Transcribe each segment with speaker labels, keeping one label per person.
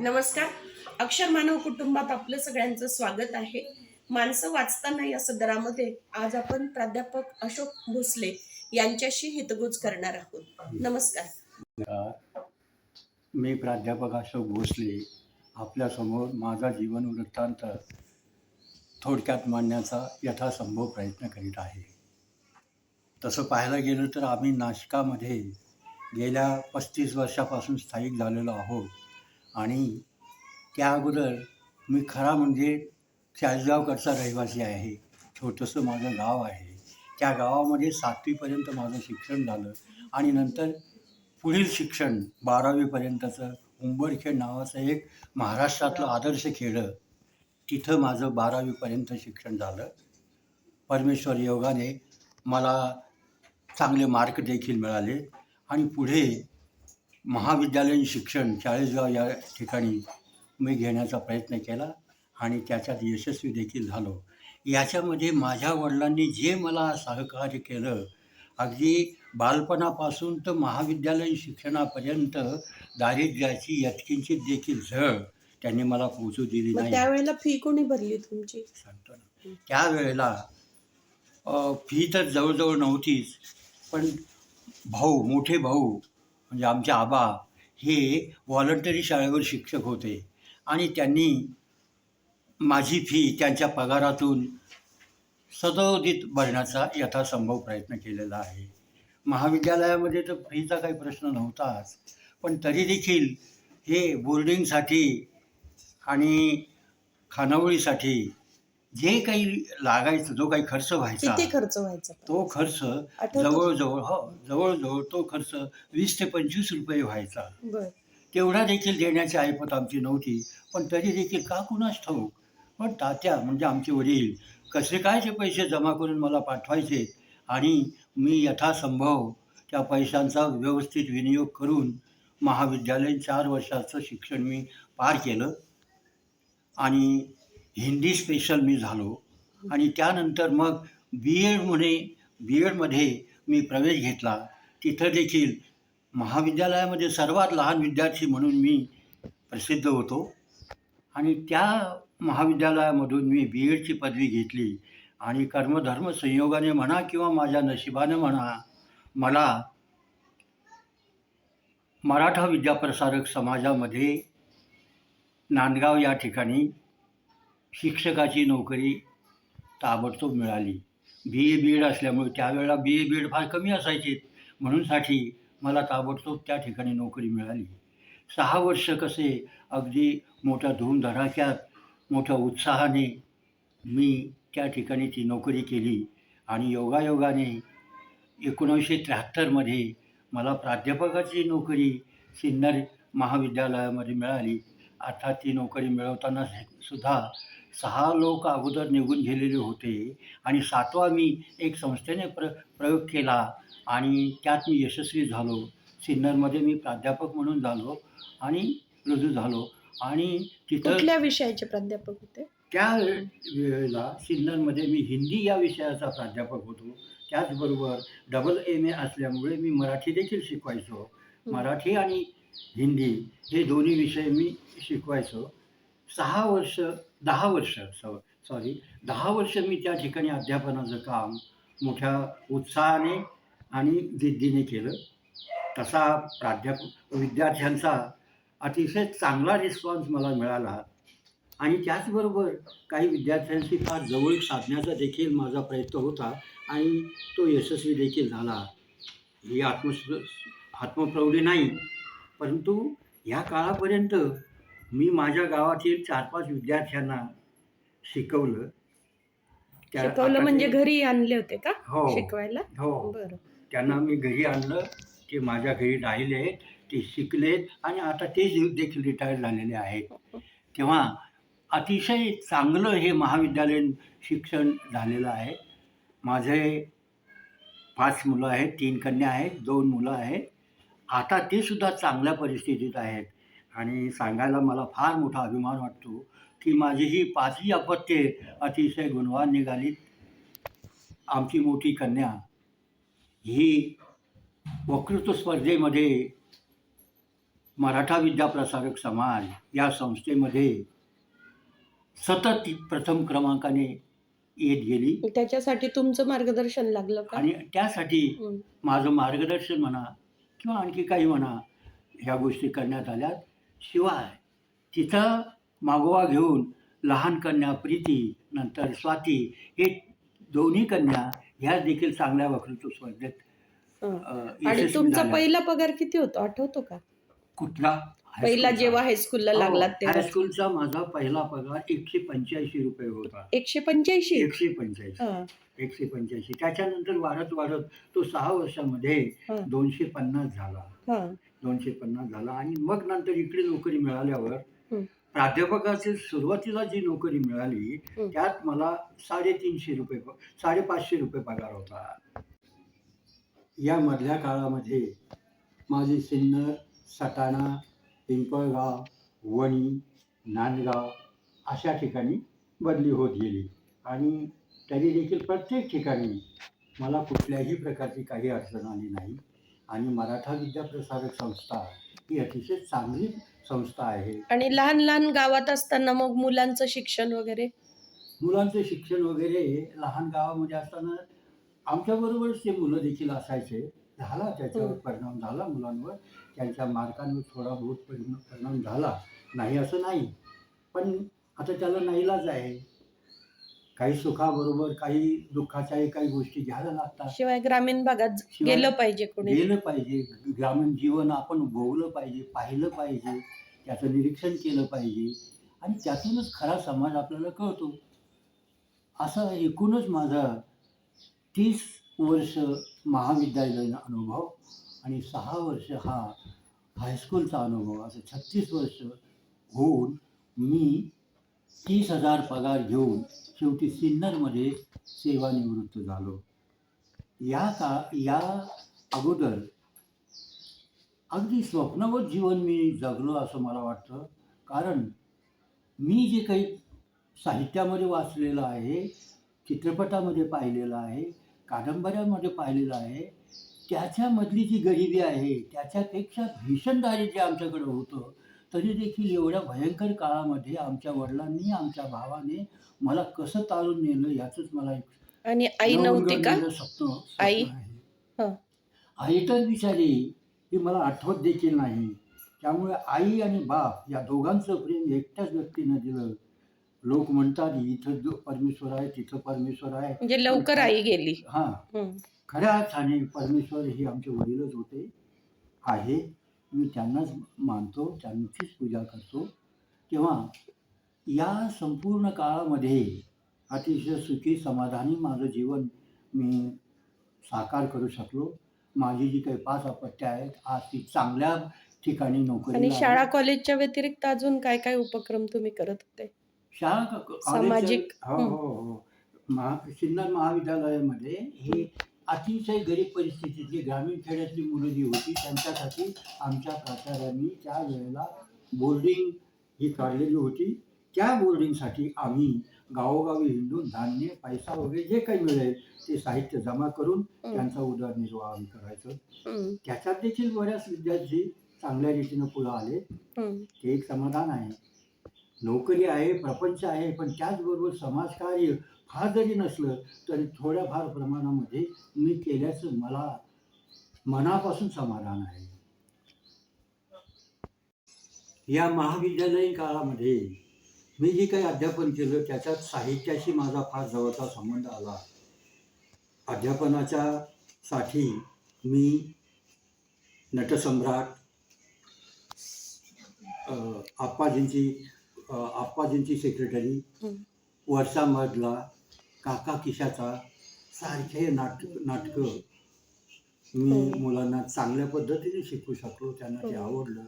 Speaker 1: नमस्कार. अक्षर मानव कुटुंबात आपलं सगळ्यांचं स्वागत आहे. माणसं वाचताना या सदरामध्ये आज आपण प्राध्यापक अशोक भोसले यांच्याशी हितगुज करणार आहोत. नमस्कार.
Speaker 2: मी प्राध्यापक अशोक भोसले आपल्यासमोर माझा जीवन वृत्तांत थोडक्यात मांडण्याचा यथासंभव प्रयत्न करीत आहे. तसं पाहायला गेलं तर आम्ही नाशिकामध्ये गेल्या पस्तीस वर्षापासून स्थायिक झालेलो आहोत. आणि त्या अगोदर मी खरा म्हणजे चाळीसगावकडचा रहिवासी आहे. छोटंसं माझं गाव आहे. त्या गावामध्ये सातवीपर्यंत माझं शिक्षण झालं आणि नंतर पुढील शिक्षण बारावीपर्यंतचं उंबरखेड नावाचं एक महाराष्ट्रातलं आदर्श खेडं तिथं माझं बारावीपर्यंत शिक्षण झालं. परमेश्वर योगाने मला चांगले मार्क देखील मिळाले आणि पुढे महाविद्यालयीन शिक्षण चाळीसगाव या ठिकाणी मी घेण्याचा प्रयत्न केला आणि त्याच्यात यशस्वी देखील झालो. याच्यामध्ये माझ्या वडिलांनी जे मला सहकार्य केलं अगदी बालपणापासून तर महाविद्यालयीन शिक्षणापर्यंत दारिद्र्याची यत्किंचित देखील झळ त्यांनी मला पोचू दिली नाही.
Speaker 1: त्यावेळेला फी कोणी भरली तुमची?
Speaker 2: सांगतो ना. त्यावेळेला फी तर जवळजवळ नव्हतीच पण भाऊ मोठे भाऊ म्हणजे आमचे आबा हे व्हॉलंटरी शाळेवर शिक्षक होते. आणि त्यांनी माझी फी त्यांच्या पगारातून सदोदित भरण्याचा यथासंभव प्रयत्न केलेला आहे. महाविद्यालयामध्ये तर फीचा काही प्रश्न नव्हताच पण तरी देखील हे बोर्डिंगसाठी आणि खानावळीसाठी जे काही लागायचं जो काही खर्च व्हायचा
Speaker 1: किती खर्च व्हायचा?
Speaker 2: तो खर्च? जवळजवळ हो जवळजवळ तो खर्च वीस ते पंचवीस रुपये व्हायचा. तेवढा देखील देण्याची ऐपत आमची नव्हती पण तरी देखील का कुणाच ठाऊक? पण तात्या म्हणजे आमचे वडील कसे काय ते पैसे जमा करून मला पाठवायचे आणि मी यथासंभव त्या पैशांचा व्यवस्थित विनियोग करून महाविद्यालयीन चार वर्षाचं शिक्षण मी पार केलं आणि हिंदी स्पेशल मी झालो. आणि त्यानंतर मग बी एड म्हणे बी एडमध्ये मी प्रवेश घेतला. तिथं देखील महाविद्यालयामध्ये सर्वात लहान विद्यार्थी म्हणून मी प्रसिद्ध होतो. आणि त्या महाविद्यालयामधून मी बी एडची पदवी घेतली. आणि कर्मधर्म संयोगाने म्हणा किंवा माझ्या नशिबाने म्हणा मला मराठा विद्याप्रसारक समाजामध्ये नांदगाव या ठिकाणी शिक्षकाची नोकरी ताबडतोब मिळाली. बी ए बी एड असल्यामुळे त्यावेळेला बी ए बी एड फार कमी असायचे. म्हणूनसाठी मला ताबडतोब त्या ठिकाणी नोकरी मिळाली. सहा वर्ष कसे अगदी मोठ्या धूमधडाक्यात मोठ्या उत्साहाने मी त्या ठिकाणी ती नोकरी केली आणि योगायोगाने एकोणीसशे त्र्याहत्तरमध्ये मला प्राध्यापकाची नोकरी सिन्नर महाविद्यालयामध्ये मिळाली. अर्थात ती नोकरी मिळवताना सुद्धा सहा लोक अगोदर निघून गेलेले होते आणि सातवा मी एक संस्थेने प्र प्रयोग केला आणि त्यात मी यशस्वी झालो. सिन्नरमध्ये मी प्राध्यापक म्हणून झालो आणि रुजू झालो आणि तिथं
Speaker 1: कुठल्या विषयाचे प्राध्यापक होते?
Speaker 2: त्या वेळेला सिन्नरमध्ये मी हिंदी या विषयाचा प्राध्यापक होतो. त्याचबरोबर डबल एम ए असल्यामुळे मी मराठी देखील शिकवायचो. मराठी आणि हिंदी हे दोन्ही विषय मी शिकवायचो. सहा वर्ष दहा वर्ष सॉ सॉरी दहा वर्ष मी त्या ठिकाणी अध्यापनाचं काम मोठ्या उत्साहाने आणि जिद्दीने केलं. तसा प्राध्यापक विद्यार्थ्यांचा अतिशय चांगला रिस्पॉन्स मला मिळाला. आणि त्याचबरोबर काही विद्यार्थ्यांशी फार जवळीक साधण्याचा देखील माझा प्रयत्न होता आणि तो यशस्वी देखील झाला. ही आत्मस आत्मप्रौढी नाही परंतु ह्या काळापर्यंत मी माझ्या गावातील चार पाच विद्यार्थ्यांना शिकवलं.
Speaker 1: शिकवलं म्हणजे घरी आणले होते का?
Speaker 2: हो.
Speaker 1: शिकवायला?
Speaker 2: हो.
Speaker 1: बरं.
Speaker 2: त्यांना मी घरी आणलं ते माझ्या घरी राहिले ते शिकलेत आणि आता ते देखील रिटायर झालेले आहेत. तेव्हा अतिशय चांगलं हे महाविद्यालयीन शिक्षण झालेलं आहे. माझे पाच मुलं आहेत तीन कन्या आहेत दोन मुलं आहेत. आता ते सुद्धा चांगल्या परिस्थितीत आहेत. आणि सांगायला मला फार मोठा अभिमान वाटतो की माझी ही पाचही अपत्ये अतिशय गुणवान निघालीत आमची मोठी कन्या ही वक्तृत्व स्पर्धेमध्ये मराठा विद्याप्रसारक समाज या संस्थेमध्ये सतत प्रथम क्रमांकाने येत गेली.
Speaker 1: त्याच्यासाठी तुमचं मार्गदर्शन लागलं
Speaker 2: आणि त्यासाठी. माझं मार्गदर्शन म्हणा किंवा आणखी काही म्हणा ह्या गोष्टी करण्यात आल्यात. शिवाय तिथं मागोवा घेऊन लहान कन्या प्रीती नंतर स्वाती हे दोन्ही कन्या ह्या देखील चांगल्या वक्तृत्व स्पर्धेत. अ,
Speaker 1: आणि
Speaker 2: यशस्वी
Speaker 1: तुमचा
Speaker 2: झाल्या.
Speaker 1: पहिला पगार किती होतो? आठवतो का?
Speaker 2: कुठला?
Speaker 1: पहिला
Speaker 2: हायस्कूलचा?
Speaker 1: जेव्हा हायस्कूलला लागलात
Speaker 2: हो,
Speaker 1: तेव्हा.
Speaker 2: हायस्कूलचा माझा पहिला पगार एकशे पंच्याऐंशी रुपये होता.
Speaker 1: एकशे पंच्याऐंशी?
Speaker 2: एकशे पंच्याऐंशी.
Speaker 1: हं,
Speaker 2: एकशे पंच्याऐंशी. त्याच्यानंतर वाढत वाढत तो सहा वर्षामध्ये
Speaker 1: हं,
Speaker 2: दोनशे पन्नास झाला.
Speaker 1: हं,
Speaker 2: दोनशे पन्नास झाला आणि मग नंतर इकडे नोकरी मिळाल्यावर. प्राध्यापकाची सुरुवातीला जी नोकरी मिळाली. त्यात मला साडेतीनशे रुपये साडेपाचशे रुपये पगार होता या मधल्या काळामध्ये माझी सिन्नर सटाणा पिंपळगाव वणी नांदगाव अशा ठिकाणी बदली होत गेली आणि तरी देखील प्रत्येक ठिकाणी मला कुठल्याही प्रकारची काही अडचण आली नाही आणि मराठा विद्याप्रसारक संस्था ही अतिशय चांगली संस्था आहे.
Speaker 1: आणि लहान लहान गावात असताना मग मुलांचं शिक्षण वगैरे?
Speaker 2: मुलांचं शिक्षण वगैरे लहान गावामध्ये असताना आमच्याबरोबरच ते मुलं देखील असायचे. झाला त्याच्यावर
Speaker 1: हं.
Speaker 2: परिणाम झाला मुलांवर. त्यांच्या मार्कांवर थोडा बहुत परिणाम परिणाम झाला. नाही असं नाही. पण आता त्याला नाईलाज आहे. काही सुखाबरोबर काही दुःखाच्याही काही गोष्टी घ्यायला लागतात.
Speaker 1: शिवाय ग्रामीण भागात
Speaker 2: शिवाय
Speaker 1: गेलं पाहिजे कोणी.
Speaker 2: गेलं पाहिजे. ग्रामीण जीवन आपण भोगलं पाहिजे पाहिलं पाहिजे. त्याचं निरीक्षण केलं पाहिजे. आणि त्यातूनच खरा समाज आपल्याला कळतो. असा एकूणच माझा तीस वर्ष महाविद्यालयीन अनुभव आणि सहा वर्ष हा हायस्कूलचा अनुभव असं छत्तीस वर्ष होऊन मी तीस हजार पगार घेऊन शेवटी सिन्नरमध्ये सेवानिवृत्त झालो. या का या अगोदर अगदी स्वप्नवत जीवन मी जगलो असं मला वाटतं. कारण मी जे काही साहित्यामध्ये वाचलेलं आहे चित्रपटामध्ये पाहिलेलं आहे कादंबऱ्यामध्ये पाहिलेलं आहे त्याच्यामधली जी गरिबी आहे त्याच्यापेक्षा भीषण दारिद्र्य आमच्याकडं होतं. तरी देखील एवढ्या भयंकर काळामध्ये आमच्या वडिलांनी आमच्या भावाने मला कसं तारून नेलं याचंच मला एक
Speaker 1: आणि आई नव्हती का? आई? हं.
Speaker 2: आई तर बिचारी ही मला आठवत देखील नाही. त्यामुळे आई आणि बाप या दोघांचं प्रेम एकट्याच व्यक्तीनं दिलं. लोक म्हणतात इथं जो परमेश्वर आहे तिथं परमेश्वर आहे.
Speaker 1: म्हणजे लवकर आई गेली.
Speaker 2: हां.
Speaker 1: हं.
Speaker 2: खऱ्या अर्थाने परमेश्वर हे आमचे वडीलच होते. आहे. मी त्यांनाच मानतो त्यांचीच पूजा करतो. तेव्हा या संपूर्ण काळामध्ये अतिशय सुखी समाधानी माझं जीवन मी साकार करू शकलो. माझी जी काही पाच अपत्य आहेत आज ती चांगल्या ठिकाणी नोकरी
Speaker 1: आणि शाळा कॉलेजच्या व्यतिरिक्त अजून काय काय उपक्रम तुम्ही करत होते?
Speaker 2: शाळा
Speaker 1: सामाजिक,
Speaker 2: हो हो हो. महा सिन्नर महाविद्यालयामध्ये हे अतिशय गरीब परिस्थितीतली ग्रामीण खेड्यातली मुलं जी होती त्यांच्यासाठी आमच्या प्राचार्यांनी त्या वेळेला बोर्डिंग ही काढलेली होती. त्या बोर्डिंगसाठी आम्ही गावोगावी हिंडून धान्य पैसा वगैरे जे काही मिळेल ते साहित्य जमा करून. त्यांचा उदरनिर्वाह आम्ही करायचो. त्याच्यात देखील बऱ्याच विद्यार्थी चांगल्या रीतीनं पुढं आले. ते एक समाधान आहे. नोकरी आहे प्रपंच आहे पण त्याचबरोबर समाजकार्य फार जरी नसलं तरी थोड्याफार प्रमाणामध्ये मी केल्याचं मला मनापासून समाधान आहे. या महाविद्यालयीन काळामध्ये मी जे काही अध्यापन केलं त्याच्यात साहित्याशी माझा फार जवळचा संबंध आला. अध्यापनाच्या साठी मी नटसम्राट आप्पाजींची आप्पाजींची सेक्रेटरी
Speaker 1: हं.
Speaker 2: वर्षामधला काका किशाचा सारखे नाटक नाटकं मी. मुलांना चांगल्या पद्धतीने शिकवू शकलो त्यांना ते. आवडलं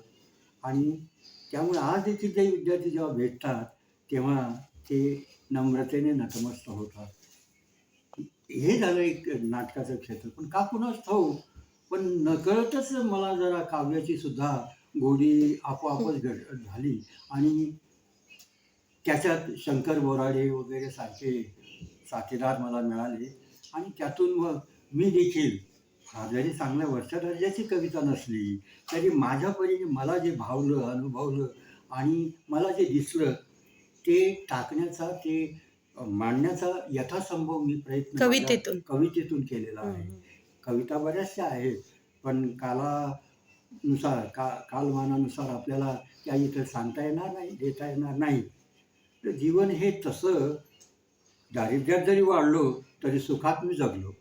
Speaker 2: आणि त्यामुळे आज देखील ते विद्यार्थी जेव्हा भेटतात तेव्हा ते नम्रतेने नतमस्त होतात हे झालं एक नाटकाचं क्षेत्र पण का कुणाच ठाऊ पण नकळतच मला जरा काव्याची सुद्धा गोडी आपोआपच घड झाली आणि त्याच्यात शंकर बोराडे वगैरे सारखे साथीदार मला मिळाले आणि त्यातून मग मी देखील जरी चांगल्या वर्षा दर्जाची कविता नसली तरी माझ्या परीने मला जे भावलं अनुभवलं आणि मला जे दिसलं ते टाकण्याचा ते मांडण्याचा यथासंभव मी प्रयत्न
Speaker 1: कवितेतून.
Speaker 2: कवितेतून केलेला आहे. कविता बऱ्याचशा आहेत पण कालानुसार का कालमानानुसार आपल्याला त्या इथं सांगता येणार नाही देता येणार नाही तर जीवन हे तसं दारिद्र्यात जरी वाढलो तरी सुखात मी जगलो.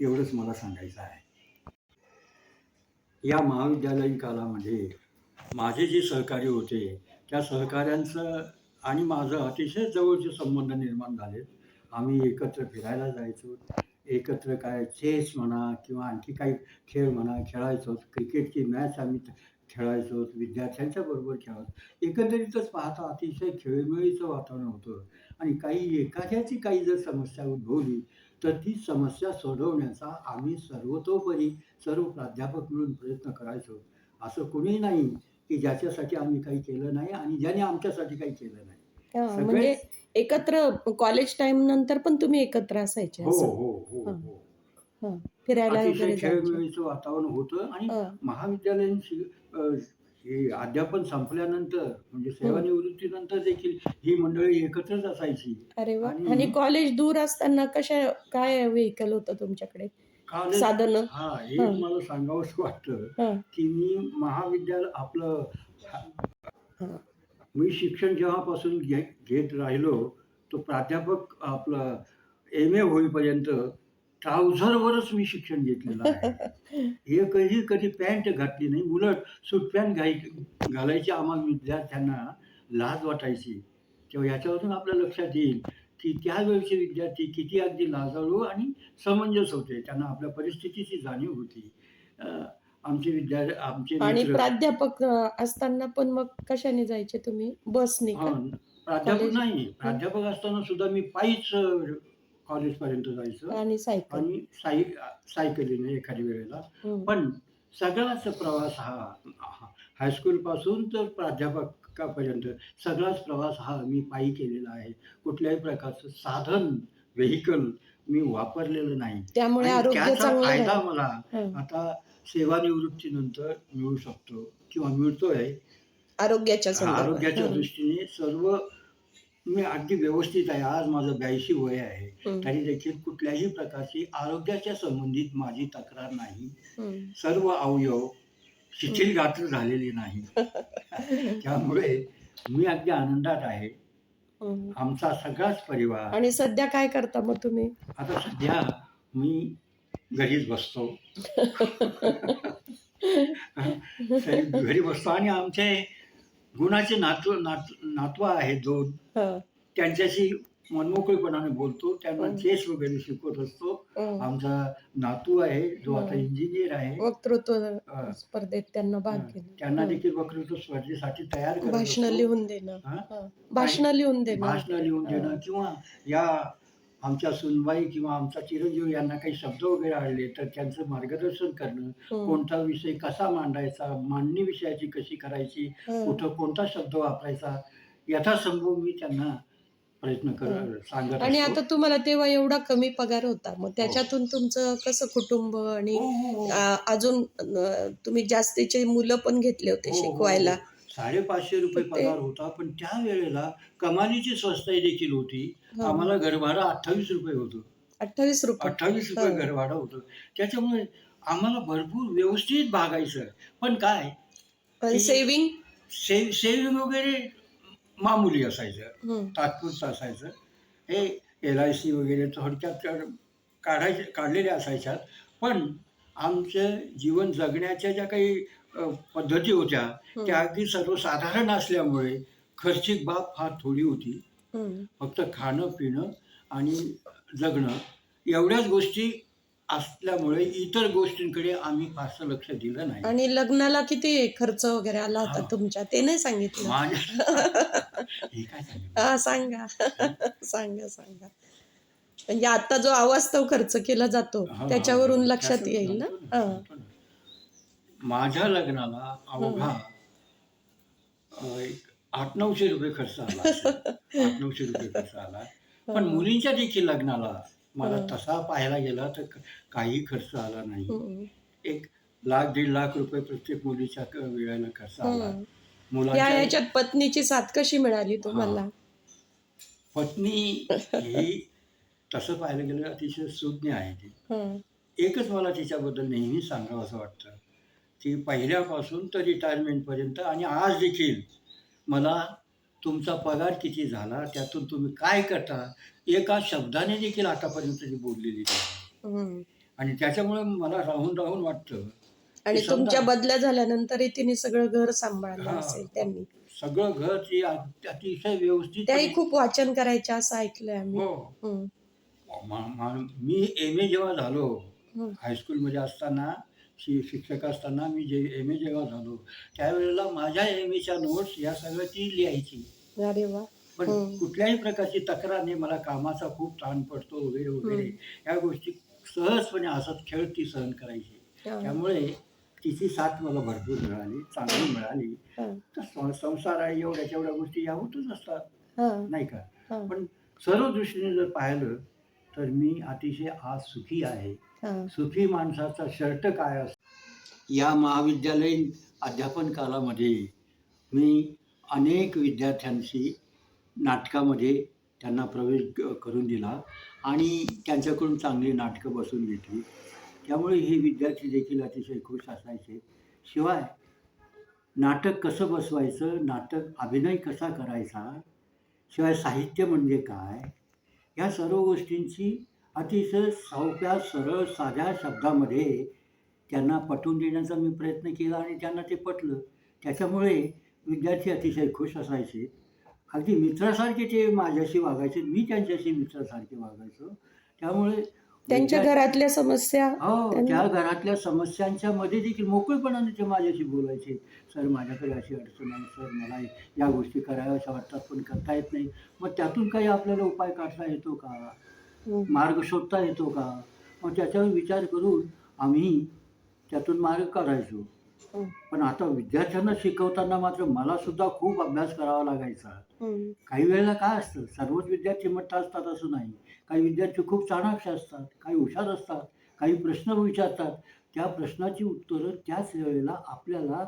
Speaker 2: एवढंच मला सांगायचं आहे. या महाविद्यालयीन कालामध्ये माझे जे सहकारी होते त्या सहकाऱ्यांचं आणि माझं अतिशय जवळचे संबंध निर्माण झाले. आम्ही एकत्र फिरायला जायचो. एकत्र काय चेस म्हणा किंवा आणखी काही खेळ म्हणा खेळायचो. क्रिकेटची मॅच आम्ही खेळायचो. विद्यार्थ्यांच्या बरोबर खेळायचो. एकंदरीतच पाहता अतिशय खेळीमेळीचं वातावरण होतं. आणि काही एखाद्याची काही जर समस्या उद्भवली तर ती समस्या सोडवण्याचा आम्ही सर्वतोपरी सर्व प्राध्यापक मिळून प्रयत्न करायचो. असं कुणीही नाही की ज्याच्यासाठी आम्ही काही केलं नाही आणि ज्याने आमच्यासाठी काही केलं नाही. सगळे-
Speaker 1: म्हणजे एकत्र कॉलेज टाइम नंतर पण तुम्ही एकत्र असायचे
Speaker 2: हो
Speaker 1: असं?
Speaker 2: हो हो
Speaker 1: हं.
Speaker 2: हो
Speaker 1: हं. फिरायला
Speaker 2: अतिशय
Speaker 1: वगैरे जायचे
Speaker 2: खेळमेळीचं वातावरण होतं आणि
Speaker 1: हं.
Speaker 2: महाविद्यालयीन शि- अ, हे अध्यापन संपल्यानंतर म्हणजे सेवानिवृत्तीनंतर देखील ही मंडळी एकत्रच असायची
Speaker 1: अरे वा
Speaker 2: आणि-
Speaker 1: आणि कॉलेज दूर असताना कशा काय व्हेकल होतं तुमच्याकडे साधन
Speaker 2: हा हे
Speaker 1: हं.
Speaker 2: मला सांगावंच वाटतं
Speaker 1: हं.
Speaker 2: की मी महाविद्यालय आपलं
Speaker 1: हं.
Speaker 2: मी शिक्षण जेव्हापासून घे घेत राहिलो तो प्राध्यापक आपलं एम ए होईपर्यंत ट्राउझरवरच मी शिक्षण घेतलेलं आहे. एकही कधी पॅन्ट घातली नाही उलट सूट पॅन्ट घाई घालायची आम्हाला विद्यार्थ्यांना लाज वाटायची. तेव्हा याच्यावरून आपल्या लक्षात येईल की त्यावेळचे विद्यार्थी किती अगदी लाजाळू आणि समंजस होते. त्यांना आपल्या परिस्थितीची जाणीव होती. आमचे विद्यार्थी आमचे
Speaker 1: आणि
Speaker 2: मित्र
Speaker 1: प्राध्यापक अं, असताना पण मग कशाने जायचे तुम्ही? बसने का?
Speaker 2: हा, प्राध्यापक
Speaker 1: कॉलेज-
Speaker 2: नाही. प्राध्यापक असताना सुद्धा मी पायीच कॉलेजपर्यंत जायचं.
Speaker 1: आणि सायकल.
Speaker 2: आणि सायकलीने एखाद्या वेळेला. पण सगळाच प्रवास हा हायस्कूलपासून तर प्राध्यापकापर्यंत सगळाच प्रवास हा मी पायी केलेला आहे. कुठल्याही प्रकारचं साधन व्हेकल मी वापरलेलं नाही.
Speaker 1: त्यामुळे
Speaker 2: आणि
Speaker 1: आरोग्य
Speaker 2: त्याचा
Speaker 1: चांगलं
Speaker 2: फायदा. मला
Speaker 1: हं.
Speaker 2: आता सेवानिवृत्तीनंतर मिळू शकतो किंवा मिळतोय.
Speaker 1: आरोग्याच्या संदर्भात.
Speaker 2: आरोग्याच्या
Speaker 1: हं.
Speaker 2: दृष्टीने सर्व मी अगदी व्यवस्थित आहे. आज माझं ब्याऐंशी वय आहे.
Speaker 1: हं.
Speaker 2: तरी देखील कुठल्याही प्रकारची आरोग्याच्या संबंधित माझी तक्रार नाही.
Speaker 1: हं.
Speaker 2: सर्व अवयव शिथिल गात्र झालेली नाही. त्यामुळे मी अगदी आनंदात आहे.
Speaker 1: हं.
Speaker 2: आमचा सगळाच परिवार.
Speaker 1: आणि सध्या काय करता मग तुम्ही?
Speaker 2: आता सध्या मी घरीच बसतो घरी बसतो आणि आमचे गुणाचे नातू नात नातवा आहेत दोन
Speaker 1: हं.
Speaker 2: त्यांच्याशी मनमोकळेपणाने बोलतो त्यांना. चेस वगैरे शिकवत असतो. आमचा नातू आहे जो आता. इंजिनियर आहे
Speaker 1: वक्तृत्व. स्पर्धेत त्यांना भाग
Speaker 2: त्यांना. देखील वक्तृत्व स्पर्धेसाठी तयार
Speaker 1: भाषण. लिहून देणं. भाषण लिहून देणं
Speaker 2: भाषण लिहून देणं. किंवा या आमच्या सुनबाई किंवा आमचा चिरंजीव यांना काही शब्द वगैरे आले तर त्यांचं मार्गदर्शन करणं
Speaker 1: हं.
Speaker 2: कोणता विषय कसा मांडायचा मांडणी विषयाची कशी करायची
Speaker 1: हं.
Speaker 2: कुठं कोणता शब्द वापरायचा यथासंभव मी त्यांना प्रयत्न कर
Speaker 1: हं.
Speaker 2: सांगत
Speaker 1: आणि. आता तुम्हाला तेव्हा एवढा कमी पगार होता मग त्याच्यातून तुमचं कसं कुटुंब आणि अजून तुम्ही जास्तीचे मुलं पण घेतले होते शिकवायला.
Speaker 2: साडेपाचशे रुपये पगार होता पण त्या वेळेला कमालीची स्वस्ताई देखील होती.
Speaker 1: हं.
Speaker 2: आम्हाला घरभाडं अठ्ठावीस रुपये होतं.
Speaker 1: अठ्ठावीस रुपये.
Speaker 2: अठ्ठावीस रुपये
Speaker 1: हं.
Speaker 2: घरभाडं होतं. त्याच्यामुळे आम्हाला भरपूर व्यवस्थित भागायचं. पण काय?
Speaker 1: पण
Speaker 2: की-
Speaker 1: सेविंग
Speaker 2: सेव सेविंग वगैरे मामूली असायचं. तात्पुरतं असायचं. हे एल आय सी वगैरे थोडक्यात काढायचे काढलेले असायच्या पण आमचं जीवन जगण्याच्या ज्या काही पद्धती होत्या त्या अगदी सर्वसाधारण असल्यामुळे खर्चिक बाब फार थोडी होती. फक्त खाणं पिणं आणि जगणं एवढ्याच गोष्टी असल्यामुळे इतर गोष्टींकडे आम्ही फारसं लक्ष दिलं नाही.
Speaker 1: आणि लग्नाला किती खर्च वगैरे आला होता. तुमच्या? ते नाही सांगितलं.
Speaker 2: हे
Speaker 1: सांगा. सांगा सांगा. म्हणजे आता जो अवास्तव खर्च केला जातो त्याच्यावरून लक्षात येईल ना.
Speaker 2: माझ्या लग्नाला अवघा एक आठ नऊशे रुपये खर्च आला. आठ नऊशे रुपये खर्च आला. पण मुलींच्या देखील लग्नाला मला. तसा पाहायला गेला तर काही खर्च आला नाही. एक लाख दीड लाख रुपये प्रत्येक मुलीच्या वेळेला खर्च आला. मुलाच्या
Speaker 1: याच्यात पत्नीची साथ कशी मिळाली तुम्हाला?
Speaker 2: पत्नी ही तसं पाहायला गेलं अतिशय सुज्ञ आहे ती. एकच मला तिच्याबद्दल नेहमी सांगावं असं वाटतं. ती पहिल्यापासून तर रिटायरमेंटपर्यंत आणि आज देखील मला तुमचा पगार किती झाला त्यातून तुम्ही काय करता एका शब्दाने देखील आतापर्यंत ती बोललेली नाही. आणि त्याच्यामुळे मला राहून राहून वाटतं
Speaker 1: आणि तुमच्या बदल्या झाल्यानंतरही तिने सगळं घर सांभाळलं. असेल त्यांनी
Speaker 2: सगळं घर ती अतिशय व्यवस्थित
Speaker 1: त्याही खूप वाचन करायच्या असं ऐकलंय आम्ही
Speaker 2: हो. मा- एम ए जेव्हा झालो. हायस्कूलमध्ये असताना शि शिक्षक असताना मी जे एम ए जेव्हा झालो त्यावेळेला माझ्या एम एच्या नोट्स या सगळ्या ती लिहायची
Speaker 1: अरे वा
Speaker 2: पण. कुठल्याही प्रकारची तक्रार नाही मला कामाचा खूप ताण पडतो वगैरे वगैरे. या गोष्टी सहजपणे हसत खेळत ती सहन करायची. त्यामुळे तिची साथ मला भरपूर मिळाली चांगली मिळाली. तर संसार आहे एवढ्या तेवढ्या गोष्टी या होतच असतात. नाही का. पण सर्व दृष्टीने जर पाहिलं तर मी अतिशय आज सुखी आहे. सुखी माणसाचा शर्ट काय असतो या महाविद्यालयीन अध्यापन कालामध्ये मी अनेक विद्यार्थ्यांशी नाटकामध्ये त्यांना प्रवेश करून दिला आणि त्यांच्याकडून चांगली नाटकं बसून घेतली. त्यामुळे हे विद्यार्थी देखील अतिशय खुश असायचे. शिवाय नाटक कसं बसवायचं नाटक अभिनय कसा करायचा शिवाय साहित्य म्हणजे काय या सर्व गोष्टींची अतिशय सोप्या सरळ साध्या शब्दामध्ये त्यांना पटवून देण्याचा मी प्रयत्न केला आणि त्यांना ते पटलं. त्याच्यामुळे विद्यार्थी अतिशय खुश असायचे. अगदी मित्रासारखे ते माझ्याशी वागायचे मी त्यांच्याशी मित्रासारखे वागायचो. त्यामुळे
Speaker 1: त्यांच्या घरातल्या समस्या
Speaker 2: हो त्या घरातल्या समस्यांच्या मध्ये देखील मोकळेपणाने ते माझ्याशी बोलायचे. सर माझ्याकडे अशी अडचण आहे सर मला या गोष्टी कराव्याशा वाटतात पण करता येत नाही. मग त्यातून काही आपल्याला उपाय काढता येतो का?
Speaker 1: हं.
Speaker 2: मार्ग शोधता येतो का? मग त्याच्यावर विचार करून आम्ही त्यातून मार्ग काढायचो.
Speaker 1: हं.
Speaker 2: पण आता विद्यार्थ्यांना शिकवताना मात्र मला सुद्धा खूप अभ्यास करावा लागायचा. काही वेळेला काय असतं सर्वच विद्यार्थी मठ्ठ असतात असं नाही. काही विद्यार्थी खूप चाणाक्ष असतात काही हुशार असतात काही प्रश्न विचारतात. त्या प्रश्नाची उत्तरं त्याच वेळेला आपल्याला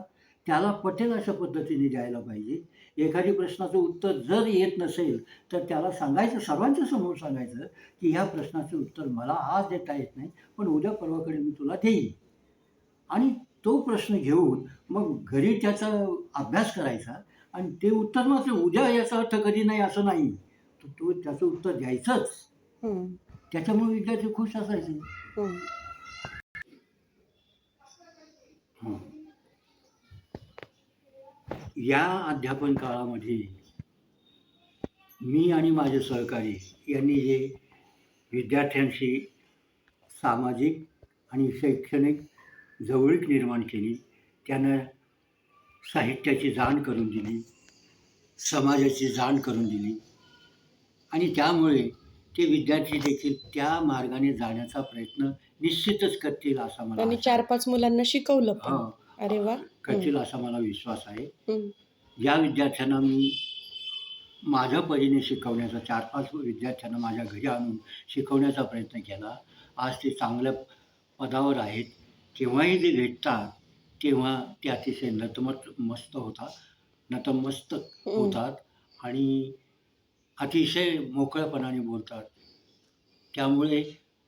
Speaker 2: त्याला पटेल अशा पद्धतीने द्यायला पाहिजे. एखादी प्रश्नाचं उत्तर जर येत नसेल तर त्याला सांगायचं सर्वांच्या समोर सांगायचं की ह्या प्रश्नाचं उत्तर मला आज देता येत नाही पण उद्या परवाकडे मी तुला देईन. आणि तो प्रश्न घेऊन मग घरी त्याचा अभ्यास करायचा आणि ते उत्तर मात्र उद्या याचा अर्थ कधी नाही असं नाही. तर तो त्याचं उत्तर द्यायचंच. त्याच्यामुळे विद्यार्थी खुश असायचे. या अध्यापन काळामध्ये मी आणि माझे सहकारी यांनी जे विद्यार्थ्यांशी सामाजिक आणि शैक्षणिक जवळीक निर्माण केली त्यांना साहित्याची जाण करून दिली समाजाची जाण करून दिली आणि त्यामुळे ते विद्यार्थी देखील त्या मार्गाने जाण्याचा प्रयत्न निश्चितच करतील असा मला
Speaker 1: त्यांनी चार पाच मुलांना शिकवलं पण.
Speaker 2: हो,
Speaker 1: अरे वा.
Speaker 2: करतील असा मला विश्वास आहे. ज्या विद्यार्थ्यांना मी माझ्या परीने शिकवण्याचा चार पाच विद्यार्थ्यांना माझ्या घरी आणून शिकवण्याचा प्रयत्न केला. आज ते चांगल्या पदावर आहेत. केव्हाही ते भेटतात तेव्हा ते अतिशय नतमत मस्त होतात. नतमस्तक होतात. आणि अतिशय मोकळेपणाने बोलतात त्यामुळे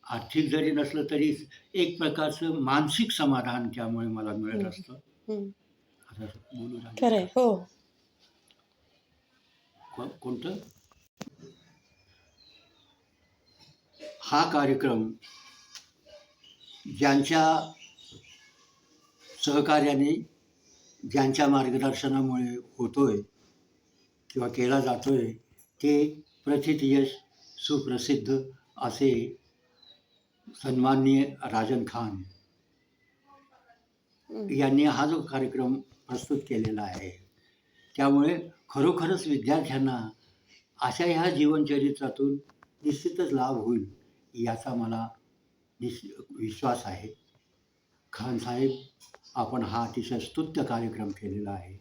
Speaker 2: आर्थिक जरी नसलं तरी एक प्रकारचं मानसिक समाधान त्यामुळे मला मिळत. असतं
Speaker 1: हं.
Speaker 2: आता बोलू राहिले.
Speaker 1: खरंय हो
Speaker 2: को- कोणतं हा कार्यक्रम ज्यांच्या सहकार्याने ज्यांच्या मार्गदर्शनामुळे होतोय किंवा केला जातोय ते प्रथितयश सुप्रसिद्ध असे सन्माननीय राजन खान. यांनी हा जो कार्यक्रम प्रस्तुत केलेला आहे. त्यामुळे खरोखरच विद्यार्थ्यांना अशा ह्या जीवनचरित्रातून निश्चितच लाभ होईल याचा मला निश् विश्वास आहे. खान साहेब आपण हा अतिशय स्तुत्य कार्यक्रम केलेला आहे.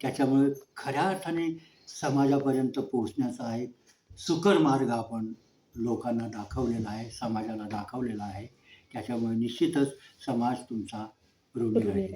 Speaker 2: त्याच्यामुळे खऱ्या अर्थाने समाजापर्यंत पोहोचण्याचा एक सुकर मार्ग आपण लोकांना दाखवलेला आहे समाजाला दाखवलेला आहे त्याच्यामुळे निश्चितच समाज तुमचा ऋणी
Speaker 1: राहील.